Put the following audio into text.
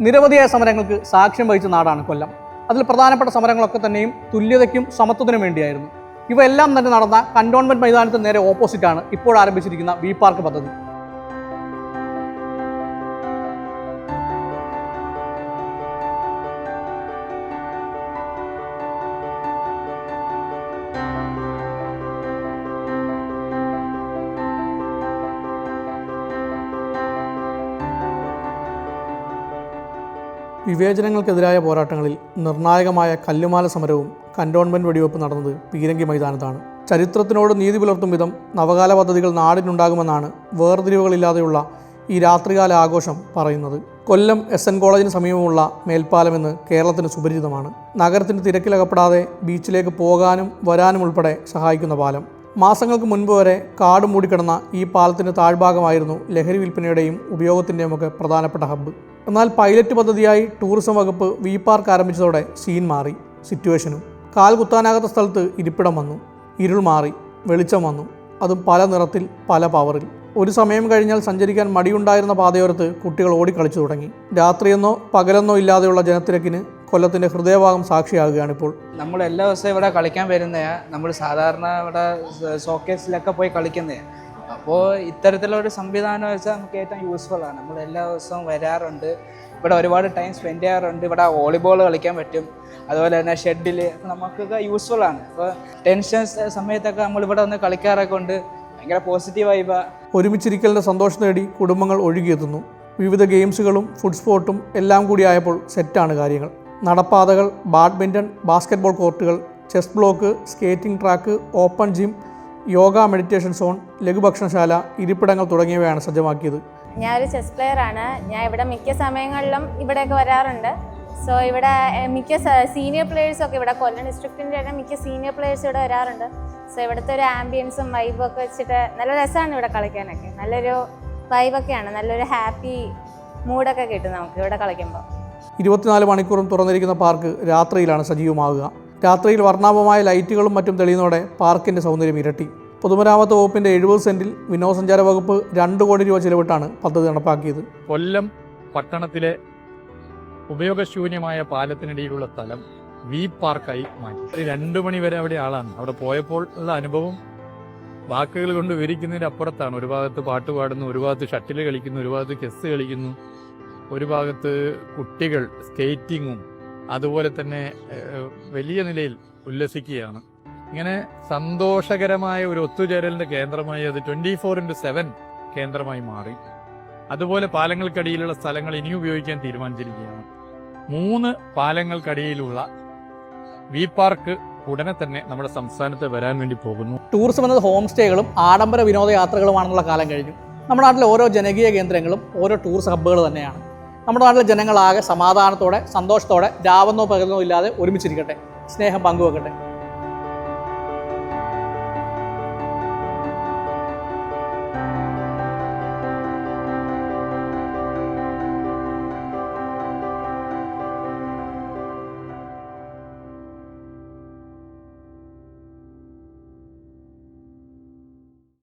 നിരവധിയായ സമരങ്ങൾക്ക് സാക്ഷ്യം വഹിച്ച നാടാണ് കൊല്ലം. അതിൽ പ്രധാനപ്പെട്ട സമരങ്ങളൊക്കെ തന്നെയും തുല്യതയ്ക്കും സമത്വത്തിനും വേണ്ടിയായിരുന്നു. ഇവയെല്ലാം തന്നെ നടന്ന കണ്ടോൺമെന്റ് മൈതാനത്തിന് നേരെ ഓപ്പോസിറ്റാണ് ഇപ്പോൾ ആരംഭിച്ചിരിക്കുന്ന വി പാർക്ക് പദ്ധതി. വിവേചനങ്ങൾക്കെതിരായ പോരാട്ടങ്ങളിൽ നിർണായകമായ കല്ലുമാല സമരവും കന്റോൺമെന്റ് വെടിവെപ്പ് നടന്നത് പീരങ്കി മൈതാനത്താണ്. ചരിത്രത്തിനോട് നീതി പുലർത്തും വിധം നവകാല പദ്ധതികൾ നാടിനുണ്ടാകുമെന്നാണ് വേർതിരിവുകളില്ലാതെയുള്ള ഈ രാത്രികാല ആഘോഷം പറയുന്നത്. കൊല്ലം എസ് എൻ കോളേജിന് സമീപമുള്ള മേൽപ്പാലമെന്ന് കേരളത്തിന് സുപരിചിതമാണ്. നഗരത്തിന് തിരക്കിലകപ്പെടാതെ ബീച്ചിലേക്ക് പോകാനും വരാനും ഉൾപ്പെടെ സഹായിക്കുന്ന പാലം. മാസങ്ങൾക്ക് മുൻപ് വരെ കാട് മൂടിക്കിടന്ന ഈ പാലത്തിന്റെ താഴ്ഭാഗമായിരുന്നു ലഹരി വിൽപ്പനയുടെയും ഉപയോഗത്തിന്റെയുമൊക്കെ പ്രധാനപ്പെട്ട ഹബ്ബ്. എന്നാൽ പൈലറ്റ് പദ്ധതിയായി ടൂറിസം വകുപ്പ് വി പാർക്ക് ആരംഭിച്ചതോടെ സീൻ മാറി സിറ്റുവേഷനും. കാൽ കുത്താനാകാത്ത സ്ഥലത്ത് ഇരിപ്പിടം വന്നു ഇരുൾ മാറി വെളിച്ചം വന്നു. അതും പല നിറത്തിൽ പല പവറിൽ. ഒരു സമയം കഴിഞ്ഞാൽ സഞ്ചരിക്കാൻ മടിയുണ്ടായിരുന്ന പാതയോരത്ത് കുട്ടികൾ ഓടിക്കളിച്ചു തുടങ്ങി. രാത്രിയെന്നോ പകലെന്നോ ഇല്ലാതെയുള്ള ജനത്തിരക്കിന് കൊല്ലത്തിന്റെ ഹൃദയഭാഗം സാക്ഷിയാകുകയാണിപ്പോൾ. നമ്മൾ എല്ലാ ദിവസവും ഇവിടെ കളിക്കാൻ വരുന്നതാണ് നമ്മൾ സാധാരണ ഇവിടെ ഷോക്കേസിലൊക്കെ പോയി കളിക്കുന്നതാണ് അപ്പോൾ ഇത്തരത്തിലുള്ള ഒരു സംവിധാനം വെച്ചാൽ നമുക്ക് ഏറ്റവും യൂസ്ഫുൾ ആണ്. നമ്മൾ എല്ലാ ദിവസവും വരാറുണ്ട്. ഇവിടെ ഒരുപാട് ടൈം സ്പെൻഡ് ചെയ്യാറുണ്ട്. ഇവിടെ വോളിബോൾ കളിക്കാൻ പറ്റും. അതുപോലെ തന്നെ ഷെഡിൽ നമുക്കൊക്കെ യൂസ്ഫുൾ ആണ്. അപ്പോൾ ടെൻഷൻസ് സമയത്തൊക്കെ നമ്മൾ ഇവിടെ വന്ന് കളിക്കാറൊക്കെ ഉണ്ട്. ഭയങ്കര പോസിറ്റീവ് വൈബാ ഒരുമിച്ചിരിക്കലിന്റെ സന്തോഷം നേടി കുടുംബങ്ങൾ ഒഴുകിയെത്തുന്നു. വിവിധ ഗെയിംസുകളും ഫുഡ് സ്പോർട്ടും എല്ലാം കൂടി ആയപ്പോൾ സെറ്റാണ് കാര്യങ്ങൾ. നടപ്പാതകൾ badminton basketball കോർട്ടുകൾ chess block skating track open gym yoga meditation zone ലഘുഭക്ഷണശാല ഇരിപ്പിടങ്ങൾ തുടങ്ങിയവയാണ് സജ്ജമാക്കിയത്. ഞാൻ ഒരു ചെസ് പ്ലെയർ ആണ്. ഞാൻ ഇവിടെ മിക്ക സമയങ്ങളിലും ഇവിടെയൊക്കെ വരാറുണ്ട്. സോ ഇവിടെ മിക്ക സീനിയർ പ്ലേയേഴ്സൊക്കെ ഇവിടെ കൊല്ലം ഡിസ്ട്രിക്റ്റിന്റെ തന്നെ മിക്ക സീനിയർ പ്ലേയേഴ്സ് ഇവിടെ വരാറുണ്ട്. സോ ഇവിടുത്തെ ഒരു ആംബിയൻസും വൈബും ഒക്കെ വെച്ചിട്ട് നല്ല രസമാണ് ഇവിടെ കളിക്കാനൊക്കെ. നല്ലൊരു വൈബൊക്കെയാണ് നല്ലൊരു ഹാപ്പി മൂഡൊക്കെ കിട്ടും നമുക്ക് ഇവിടെ കളിക്കുമ്പോൾ ഇരുപത്തിനാല് മണിക്കൂറും തുറന്നിരിക്കുന്ന പാർക്ക് രാത്രിയിലാണ് സജീവമാകുക. രാത്രിയിൽ വർണാഭമായ ലൈറ്റുകളും മറ്റും തെളിയുന്നതോടെ പാർക്കിന്റെ സൗന്ദര്യം ഇരട്ടി. പൊതുമരാമത്ത് വകുപ്പിന്റെ എഴുപത് സെന്റിൽ വിനോദസഞ്ചാര വകുപ്പ് രണ്ട് കോടി രൂപ ചിലവിട്ടാണ് പദ്ധതി നടപ്പാക്കിയത്. കൊല്ലം പട്ടണത്തിലെ ഉപയോഗശൂന്യമായ പാലത്തിനിടയിലുള്ള സ്ഥലം വി പാർക്കായി മാറ്റി. രണ്ടു മണി വരെ അവിടെ ആളാണ്. അവിടെ പോയപ്പോൾ ഉള്ള അനുഭവം വാക്കുകൾ കൊണ്ട് വിവരിക്കുന്നതിന്റെ അപ്പുറത്താണ്. ഒരു ഭാഗത്ത് പാട്ട് പാടുന്നു ഒരു ഭാഗത്ത് ഷട്ടിൽ കളിക്കുന്നു ഒരു ഭാഗത്ത് ചെസ് കളിക്കുന്നു ഒരു ഭാഗത്ത് കുട്ടികൾ സ്കേറ്റിങ്ങും അതുപോലെ തന്നെ വലിയ നിലയിൽ ഉല്ലസിക്കുകയാണ്. ഇങ്ങനെ സന്തോഷകരമായ ഒരു ഒത്തുചേരലിന്റെ കേന്ദ്രമായി അത് ട്വന്റി ഫോർ ഇന്റു സെവൻ കേന്ദ്രമായി മാറി. അതുപോലെ പാലങ്ങൾക്കടിയിലുള്ള സ്ഥലങ്ങൾ ഇനി ഉപയോഗിക്കാൻ തീരുമാനിച്ചിരിക്കുകയാണ്. മൂന്ന് പാലങ്ങൾക്കടിയിലുള്ള വി പാർക്ക് ഉടനെ തന്നെ നമ്മുടെ സംസ്ഥാനത്ത് വരാൻ വേണ്ടി പോകുന്നു. ടൂറിസം എന്നത് ഹോം സ്റ്റേകളും ആഡംബര വിനോദയാത്രകളുമാണെന്നുള്ള കാലം കഴിഞ്ഞു. നമ്മുടെ നാട്ടിലെ ഓരോ ജനകീയ കേന്ദ്രങ്ങളും ഓരോ ടൂറിസ്റ്റ് ഹബ്ബുകൾ തന്നെയാണ്. നമ്മുടെ നാട്ടിലെ ജനങ്ങളാകെ സമാധാനത്തോടെ സന്തോഷത്തോടെ രാവെന്നോ പകലെന്നോ ഇല്ലാതെ ഒരുമിച്ചിരിക്കട്ടെ. സ്നേഹം പങ്കുവെക്കട്ടെ.